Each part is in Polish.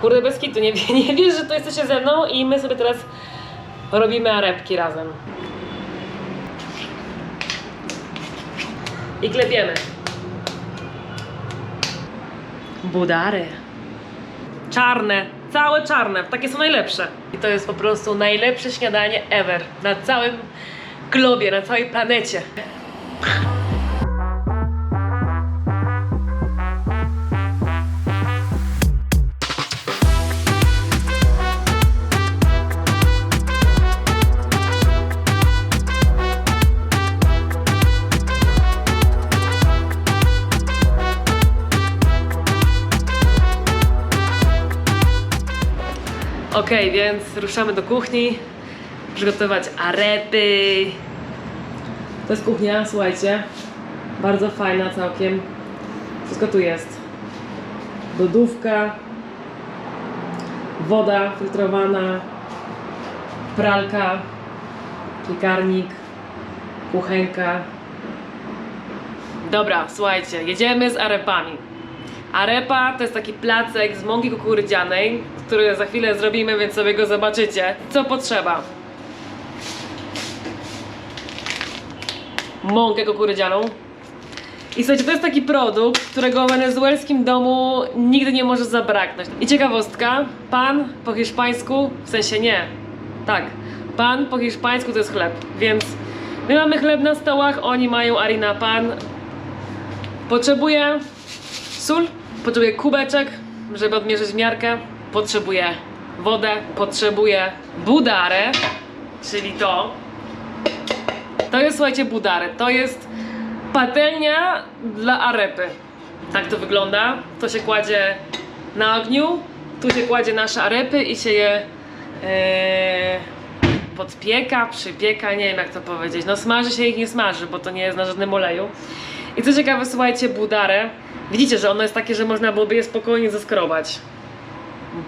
Kurde, bez kitu, nie, nie wiesz, że to jesteście ze mną i my sobie teraz robimy arepki razem. I klepiemy. Budary. Czarne, całe czarne, takie są najlepsze. I to jest po prostu najlepsze śniadanie ever na całym globie, na całej planecie. Okej, więc ruszamy do kuchni. Przygotować arepy. To jest kuchnia, słuchajcie. Bardzo fajna całkiem. Wszystko tu jest. Lodówka. Woda filtrowana. Pralka. Piekarnik. Kuchenka. Dobra, słuchajcie, jedziemy z arepami. Arepa to jest taki placek z mąki kukurydzianej, który za chwilę zrobimy, więc sobie go zobaczycie. Co potrzeba? Mąkę kukurydzianą. I słuchajcie, to jest taki produkt, którego w wenezuelskim domu nigdy nie może zabraknąć. I ciekawostka, pan po hiszpańsku, w sensie nie, tak, pan po hiszpańsku to jest chleb, więc my mamy chleb na stołach, oni mają harina pan. Potrzebuję sól, potrzebuję kubeczek, żeby odmierzyć miarkę, potrzebuję wodę, potrzebuję budarę, czyli to. To jest, słuchajcie, budarę. To jest patelnia dla arepy. Tak to wygląda. To się kładzie na ogniu, tu się kładzie nasze arepy i się je e, podpieka, przypieka, nie wiem jak to powiedzieć. No smaży się ich nie smaży, bo to nie jest na żadnym oleju. I co ciekawe, słuchajcie, budarę. Widzicie, że ono jest takie, że można byłoby je spokojnie zaskrobać.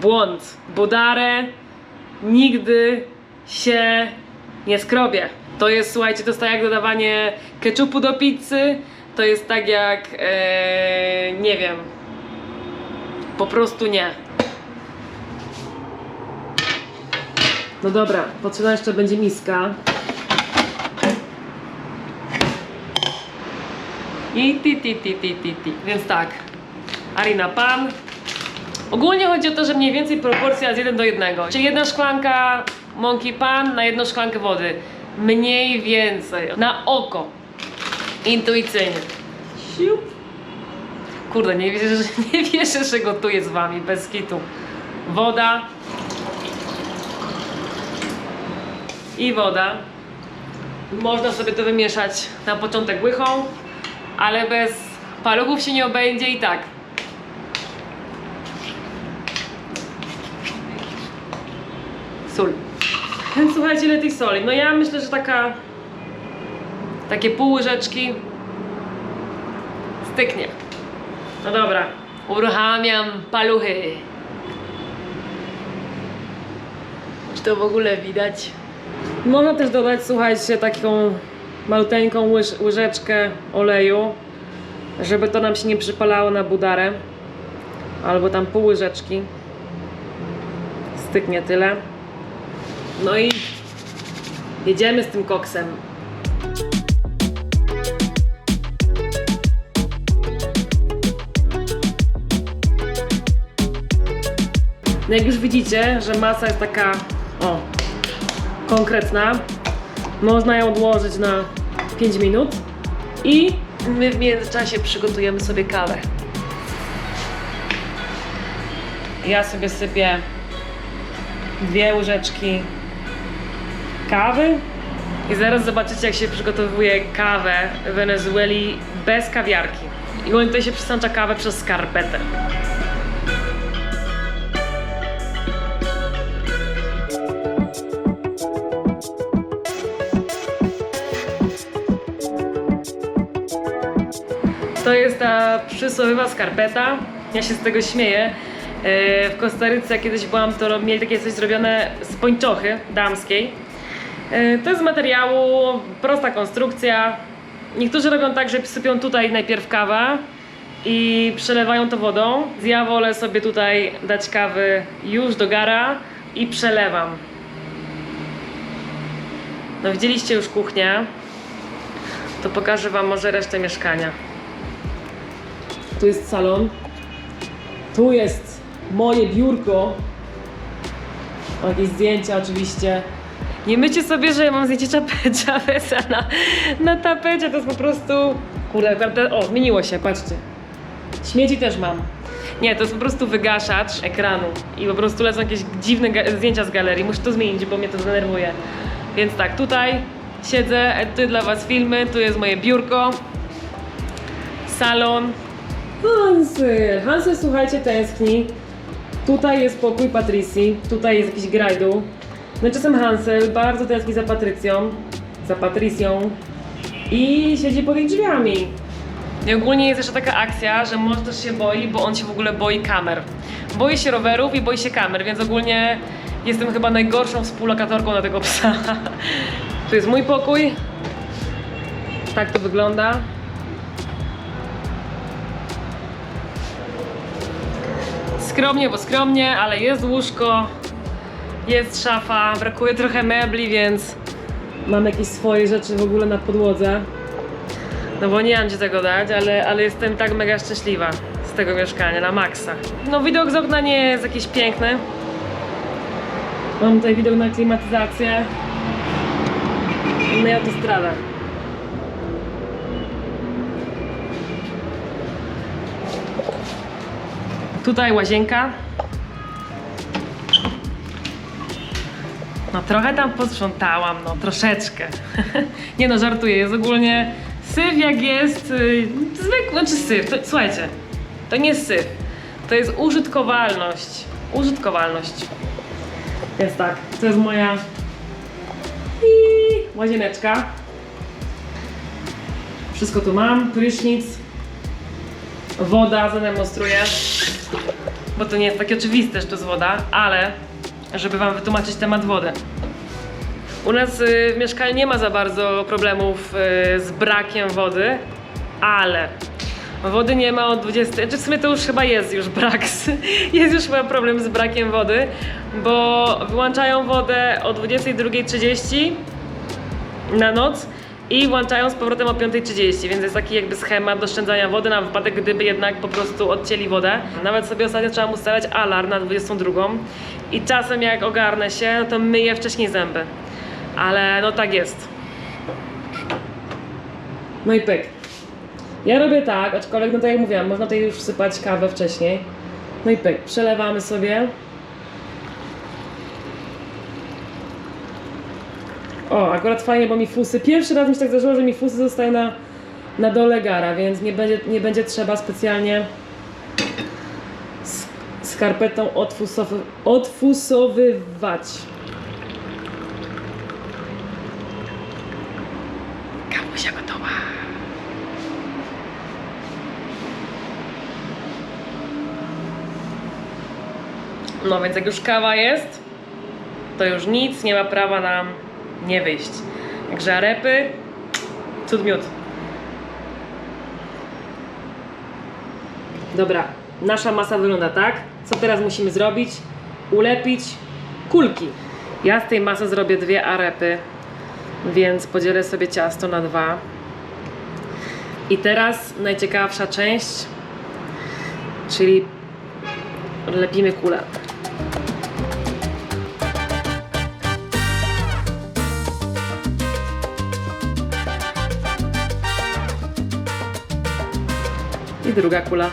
Błąd. Budarę nigdy się nie skrobie. To jest, słuchajcie, to jest tak jak dodawanie ketchupu do pizzy, to jest tak jak, e, nie wiem, po prostu nie. No dobra, potrzebna jeszcze będzie miska. I ti, ti, ti, ti, ti, ti. Więc tak, harina pan. Ogólnie chodzi o to, że mniej więcej proporcja jest 1 do 1. Czyli jedna szklanka mąki pan na jedną szklankę wody. Mniej więcej. Na oko. Intuicyjnie. Siup. Kurde, nie wierzę, że, nie wierzę, że gotuję z wami bez kitu. Woda. I woda. Można sobie to wymieszać na początek łychą, ale bez paluchów się nie obędzie i tak. Sól. Słuchajcie, ile tej soli? No ja myślę, że taka... Takie pół łyżeczki styknie. No dobra, uruchamiam paluchy. Czy to w ogóle widać? Można też dodać, słuchajcie, taką maluteńką łyż, łyżeczkę oleju, żeby to nam się nie przypalało na budarę. Albo tam pół łyżeczki. Styknie tyle. No i jedziemy z tym koksem. No jak już widzicie, że masa jest taka o, konkretna, można ją odłożyć na 5 minut i my w międzyczasie przygotujemy sobie kawę. Ja sobie sypię dwie łyżeczki kawy i zaraz zobaczycie jak się przygotowuje kawę w Wenezueli bez kawiarki. I oni tutaj się przesącza kawę przez skarpetę. Przysłowiowa skarpeta. Ja się z tego śmieję. E, W Kostaryce kiedyś byłam, to mieli takie coś zrobione z pończochy damskiej. E, To jest z materiału, prosta konstrukcja. Niektórzy robią tak, że sypią tutaj najpierw kawę i przelewają to wodą. Ja wolę sobie tutaj dać kawy już do gara i przelewam. No widzieliście już kuchnię, to pokażę wam może resztę mieszkania. Tu jest salon. Tu jest moje biurko. Jakieś zdjęcia oczywiście. Nie mycie sobie, że ja mam zdjęcie Chaveza na, na tapecie, to jest po prostu... Kurde, te- o, zmieniło się, patrzcie. Śmieci też mam. Nie, to jest po prostu wygaszacz ekranu i po prostu lecą jakieś dziwne zdjęcia z galerii. Muszę to zmienić, bo mnie to denerwuje. Więc tak, tutaj siedzę, edytuję dla was filmy, tu jest moje biurko, salon. Hansel, Hansel słuchajcie, tęskni. Tutaj jest pokój Patrycji, tutaj jest jakiś grajdu. No i czasem Hansel bardzo tęskni za Patrycją, za Patrycją i siedzi pod ich drzwiami. I ogólnie jest jeszcze taka akcja, że mąż też się boi, bo on się w ogóle boi kamer. Boi się rowerów i boi się kamer, więc ogólnie jestem chyba najgorszą współlokatorką na tego psa. Tu jest mój pokój. Tak to wygląda. Skromnie, bo skromnie, ale jest łóżko, jest szafa, brakuje trochę mebli, więc mam jakieś swoje rzeczy w ogóle na podłodze. No bo nie mam ci tego dać, ale, ale jestem tak mega szczęśliwa z tego mieszkania, na maksa. No widok z okna nie jest jakiś piękny. Mam tutaj widok na klimatyzację. No i. Tutaj łazienka. No trochę tam posprzątałam, no troszeczkę. nie no, żartuję, jest ogólnie syf jak jest, yy, zwykły, znaczy syf, to, słuchajcie, to nie jest syf, to jest użytkowalność, użytkowalność. Jest tak, to jest moja i łazieneczka. Wszystko tu mam, prysznic, woda, zademonstruję, bo to nie jest takie oczywiste, że to jest woda, ale żeby wam wytłumaczyć temat wody. U nas y, w mieszkaniu nie ma za bardzo problemów y, z brakiem wody, ale wody nie ma od 20. Czy w sumie to już chyba jest już brak. Jest już chyba problem z brakiem wody, bo wyłączają wodę o 22.30 na noc i włączają z powrotem o 5.30, więc jest taki jakby schemat do oszczędzania wody na wypadek, gdyby jednak po prostu odcięli wodę. Nawet sobie ostatnio trzeba ustawiać alarm na 22 i czasem jak ogarnę się, no to myję wcześniej zęby. Ale no tak jest. No i pyk. Ja robię tak, aczkolwiek no tak jak mówiłam, można tutaj już wsypać kawę wcześniej. No i pyk, przelewamy sobie. O, akurat fajnie, bo mi fusy. Pierwszy raz mi się tak zdarzyło, że mi fusy zostają na, na dole gara, więc nie będzie, nie będzie trzeba specjalnie skarpetą odfusowy, odfusowywać. Gotowa. No więc jak już kawa jest, to już nic nie ma prawa nam nie wyjść. Także arepy, cud miód. Dobra, nasza masa wygląda tak. Co teraz musimy zrobić? Ulepić kulki. Ja z tej masy zrobię dwie arepy, więc podzielę sobie ciasto na dwa. I teraz najciekawsza część, czyli lepimy kulę. I druga kula.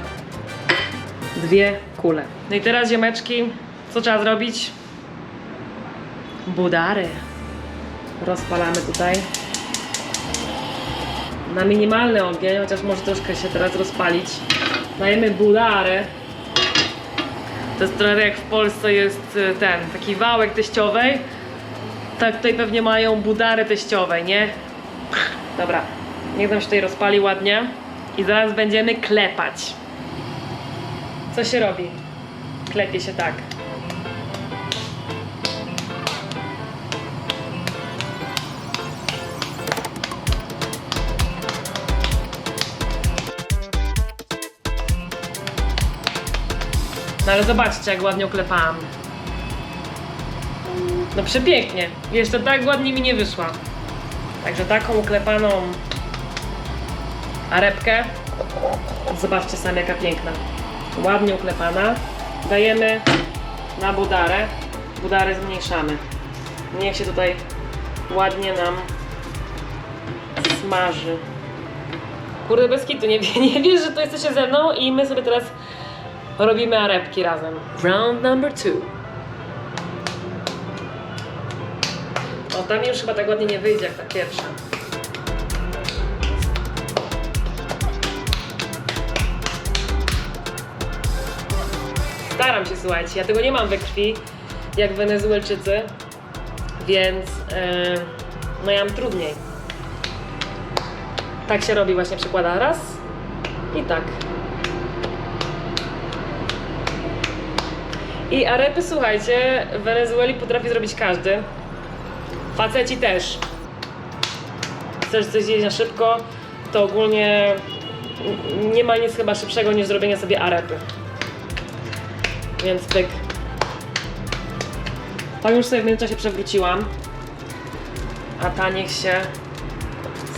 Dwie kule. No i teraz ziomeczki, co trzeba zrobić? Budary. Rozpalamy tutaj. Na minimalny ogień, chociaż może troszkę się teraz rozpalić. Dajemy budary. To jest trochę jak w Polsce jest y, ten, taki wałek teściowej. Tak tutaj pewnie mają budary teściowej, nie? Dobra, niech nam się tutaj rozpali ładnie. I zaraz będziemy klepać. Co się robi? Klepie się tak. No ale zobaczcie, jak ładnie oklepałam. No przepięknie. Jeszcze tak ładnie mi nie wyszła. Także taką uklepaną arepkę. Zobaczcie sami jaka piękna. Ładnie uklepana. Dajemy na budarę. Budarę zmniejszamy. Niech się tutaj ładnie nam smaży. Kurde, bez kitu, nie, nie wiesz, że to jesteście ze mną i my sobie teraz robimy arepki razem. Round number two. O, tam już chyba tak ładnie nie wyjdzie jak ta pierwsza. Staram się, słuchajcie, ja tego nie mam we krwi, jak Wenezuelczycy, więc e, no ja mam trudniej. Tak się robi właśnie, przykłada raz i tak. I arepy, słuchajcie, w Wenezueli potrafi zrobić każdy. Faceci też. Chcesz coś zjeść na szybko, to ogólnie nie ma nic chyba szybszego niż zrobienie sobie arepy. Więc pyk. To już sobie w międzyczasie przewróciłam. A ta niech się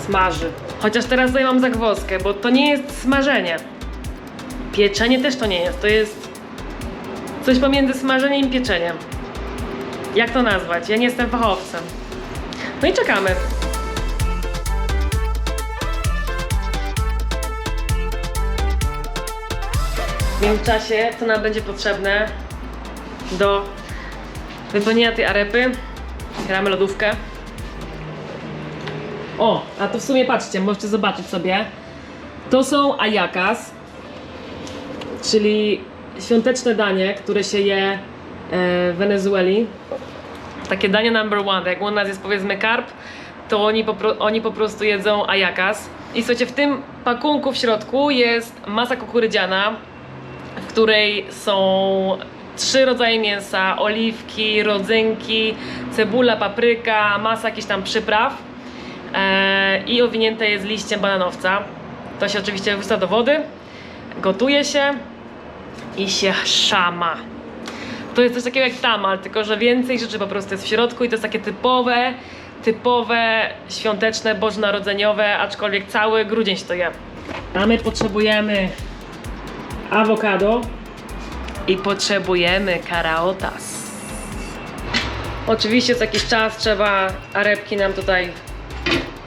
smaży. Chociaż teraz tutaj mam zagwozdkę, bo to nie jest smażenie. Pieczenie też to nie jest. To jest coś pomiędzy smażeniem i pieczeniem. Jak to nazwać? Ja nie jestem fachowcem. No i czekamy. Międzyczasie, co nam będzie potrzebne do wypełnienia tej arepy? Gramy lodówkę. O, a to w sumie patrzcie, możecie zobaczyć sobie. To są ayakas, czyli świąteczne danie, które się je e, w Wenezueli. Takie danie number one, jak u nas jest powiedzmy karp, to oni po, oni po prostu jedzą ayakas. I słuchajcie, w tym pakunku w środku jest masa kukurydziana, której są trzy rodzaje mięsa, oliwki, rodzynki, cebula, papryka, masa jakichś tam przypraw e, i owinięte jest liściem bananowca. To się oczywiście wrzuca do wody, gotuje się i się szama. To jest coś takiego jak tamal, tylko że więcej rzeczy po prostu jest w środku i to jest takie typowe, typowe, świąteczne, bożonarodzeniowe, aczkolwiek cały grudzień się to je. A my potrzebujemy awokado i potrzebujemy karaotas. Oczywiście co jakiś czas trzeba arepki nam tutaj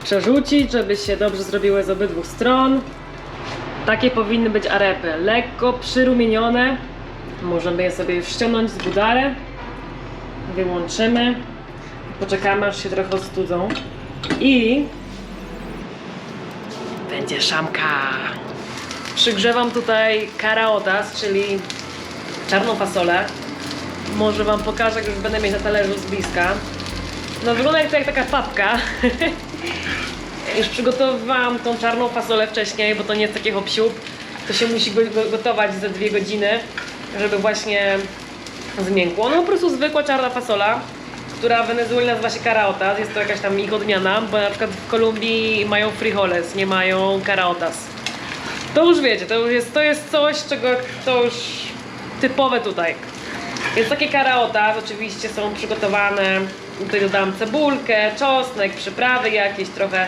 przerzucić, żeby się dobrze zrobiły z obydwu stron. Takie powinny być arepy, lekko przyrumienione. Możemy je sobie już ściągnąć z budary. Wyłączymy. Poczekamy aż się trochę ostudzą. I będzie szamka. Przygrzewam tutaj karaotas, czyli czarną fasolę. Może wam pokażę, jak już będę mieć na talerzu z bliska. No wygląda jak, to jak taka papka. już przygotowywałam tą czarną fasolę wcześniej, bo to nie jest takie hop To się musi go- go- gotować za dwie godziny, żeby właśnie zmiękło. No po prostu zwykła czarna fasola, która w Wenezueli nazywa się karaotas. Jest to jakaś tam ich odmiana, bo na przykład w Kolumbii mają frijoles, nie mają karaotas. To już wiecie, to już jest, to jest coś, czego to już typowe tutaj. Więc takie karaotas oczywiście są przygotowane. Tutaj dodam cebulkę, czosnek, przyprawy jakieś, trochę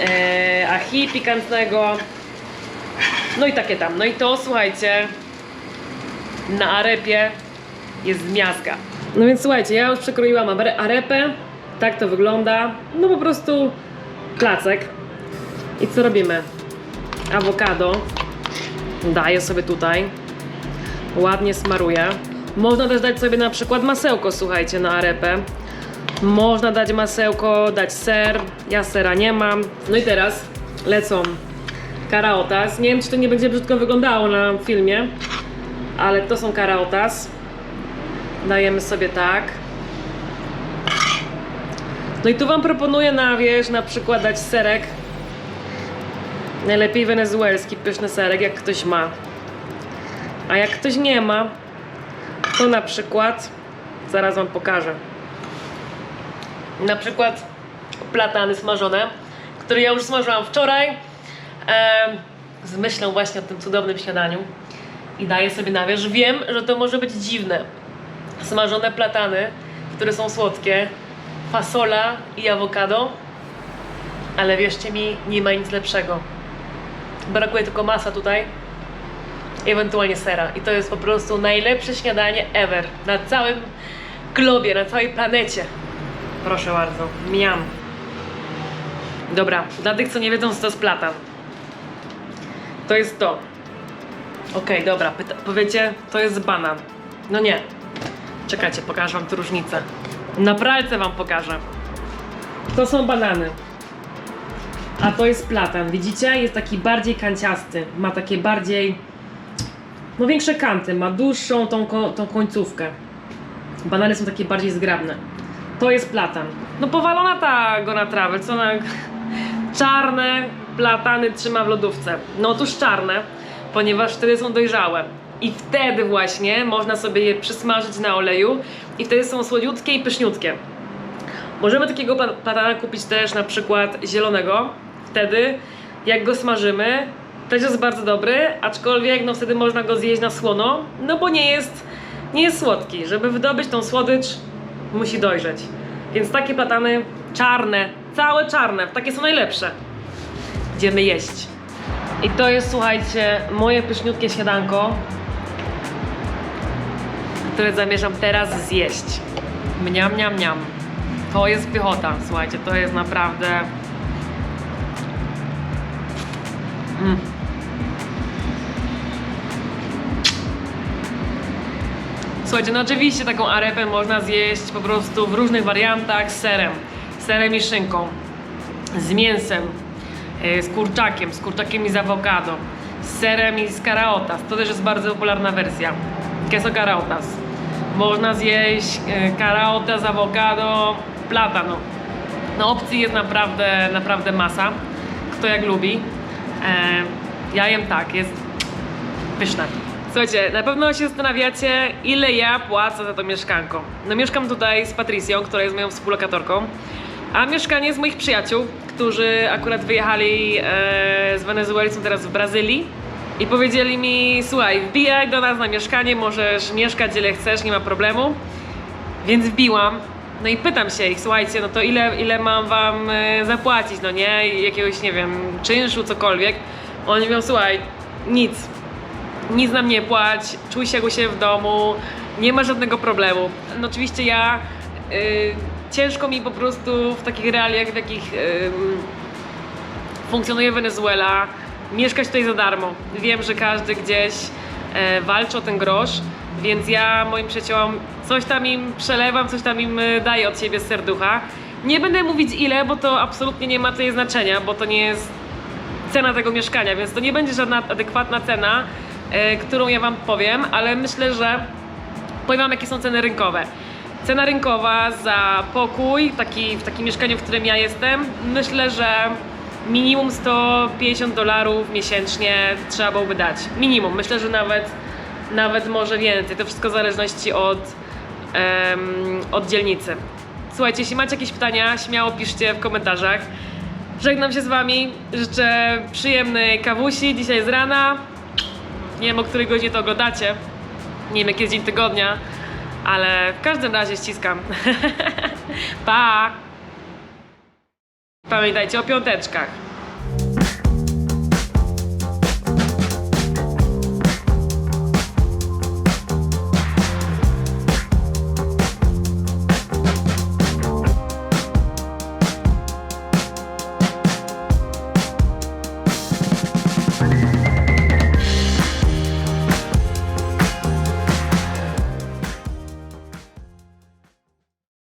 e, achi pikantnego. No i takie tam. No i to słuchajcie, na arepie jest miazga. No więc słuchajcie, ja już przekroiłam are- arepę. Tak to wygląda. No po prostu placek. I co robimy? Awokado. Daję sobie tutaj. Ładnie smaruję. Można też dać sobie na przykład masełko, słuchajcie, na arepę. Można dać masełko, dać ser. Ja sera nie mam. No i teraz lecą karaotas. Nie wiem, czy to nie będzie brzydko wyglądało na filmie, ale to są karaotas. Dajemy sobie tak. No i tu wam proponuję na wierzch na przykład dać serek. Najlepiej wenezuelski, pyszny serek, jak ktoś ma. A jak ktoś nie ma, to na przykład, zaraz wam pokażę. Na przykład platany smażone, które ja już smażyłam wczoraj. em, z myślą właśnie o tym cudownym śniadaniu. i daję sobie na wierzch. Wiem, że to może być dziwne. Smażone platany, które są słodkie, fasola i awokado, ale wierzcie mi, nie ma nic lepszego. Brakuje tylko masa tutaj ewentualnie sera. I to jest po prostu najlepsze śniadanie ever na całym globie, na całej planecie. Proszę bardzo, miam. Dobra, dla tych, co nie wiedzą, co to jest platan. To jest to. Okej, dobra, pyta- powiecie, to jest banan. No nie. Czekajcie, pokażę wam tu różnicę. Na pralce wam pokażę. To są banany. A to jest platan. Widzicie? Jest taki bardziej kanciasty. Ma takie bardziej. No większe kanty. Ma dłuższą tą, tą końcówkę. Banany są takie bardziej zgrabne. To jest platan. No powalona ta go na trawę, co na... Czarne platany trzyma w lodówce. No otóż czarne, ponieważ wtedy są dojrzałe. I wtedy właśnie można sobie je przysmażyć na oleju i wtedy są słodziutkie i pyszniutkie. Możemy takiego pla- platana kupić też na przykład zielonego. Wtedy, jak go smażymy, też jest bardzo dobry, aczkolwiek no wtedy można go zjeść na słono, no bo nie jest, nie jest słodki. Żeby wydobyć tą słodycz, musi dojrzeć. Więc takie platany czarne, całe czarne, takie są najlepsze. Idziemy jeść. I to jest, słuchajcie, moje pyszniutkie śniadanko, które zamierzam teraz zjeść. Mniam, mniam, mniam. To jest pychota, słuchajcie, to jest naprawdę... Mm. Słuchajcie, no oczywiście taką arepę można zjeść po prostu w różnych wariantach z serem. Serem i szynką, z mięsem, e, z kurczakiem, z kurczakiem i z awokado, z serem i z karaotas. To też jest bardzo popularna wersja. Queso karaotas. Można zjeść e, karaotas, awokado, platano. No opcji jest naprawdę, naprawdę masa. Kto jak lubi. Ja jem tak, jest pyszne. Słuchajcie, na pewno się zastanawiacie, ile ja płacę za to mieszkanko. No mieszkam tutaj z Patrycją, która jest moją współlokatorką, a mieszkanie z moich przyjaciół, którzy akurat wyjechali e, z Wenezueli, są teraz w Brazylii i powiedzieli mi, słuchaj, wbijaj do nas na mieszkanie, możesz mieszkać ile chcesz, nie ma problemu. Więc wbiłam. No i pytam się ich, słuchajcie, no to ile, ile mam wam e, zapłacić, no nie? Jakiegoś, nie wiem, czynszu, cokolwiek. Oni mówią, słuchaj, nic. Nic nam nie płać, czuj się jak u siebie w domu, nie ma żadnego problemu. No oczywiście ja, y, ciężko mi po prostu w takich realiach, w jakich y, funkcjonuje Wenezuela, mieszkać tutaj za darmo. Wiem, że każdy gdzieś e, walczy o ten grosz, więc ja moim przyjaciołom coś tam im przelewam, coś tam im e, daję od siebie z serducha. Nie będę mówić ile, bo to absolutnie nie ma tutaj znaczenia, bo to nie jest cena tego mieszkania, więc to nie będzie żadna adekwatna cena, e, którą ja Wam powiem, ale myślę, że powiem Wam, jakie są ceny rynkowe. Cena rynkowa za pokój, taki, w takim mieszkaniu, w którym ja jestem, myślę, że minimum 150 dolarów miesięcznie trzeba byłoby dać. Minimum. Myślę, że nawet, nawet może więcej. To wszystko w zależności od, od dzielnicy. Słuchajcie, jeśli macie jakieś pytania, śmiało piszcie w komentarzach. Żegnam się z Wami. Życzę przyjemnej kawusi dzisiaj z rana. Nie wiem o której godzinie to oglądacie. Nie wiem jaki jest dzień tygodnia, ale w każdym razie ściskam. pa! Pamiętajcie o piąteczkach.